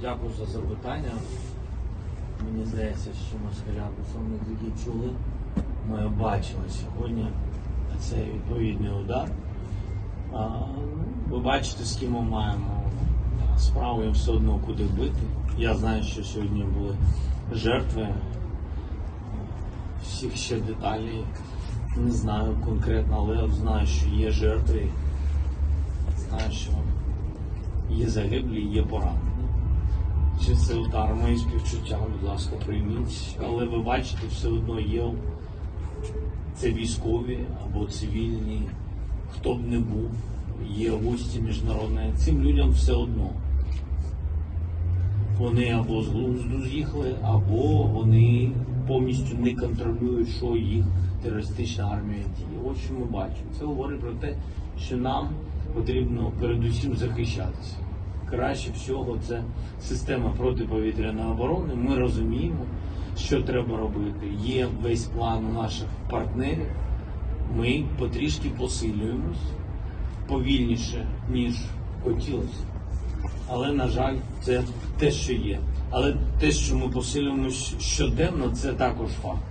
Дякую за запитання. Мені здається, що москаля представники чули. Ми бачили сьогодні цей відповідний удар. А, ви бачите, з ким ми маємо справу, їм все одно куди бити. Я знаю, що сьогодні були жертви. Всіх ще деталей не знаю конкретно, але знаю, що є жертви. Знаю, що є загиблі, є поранені. Чи це удар мої співчуття, будь ласка, прийміть. Але ви бачите, все одно є це військові або цивільні, хто б не був, є гості міжнародні. Цим людям все одно. Вони або з глузду з'їхали, або вони повністю не контролюють, що їх терористична армія діє. Ось що ми бачимо. Це говорить про те, що нам потрібно передусім захищатися. Краще всього це система протиповітряної оборони. Ми розуміємо, що треба робити. Є весь план наших партнерів. Ми потрішки посилюємось повільніше, ніж хотілося. Але, на жаль, це те, що є. Але те, що ми посилюємось щоденно, це також факт.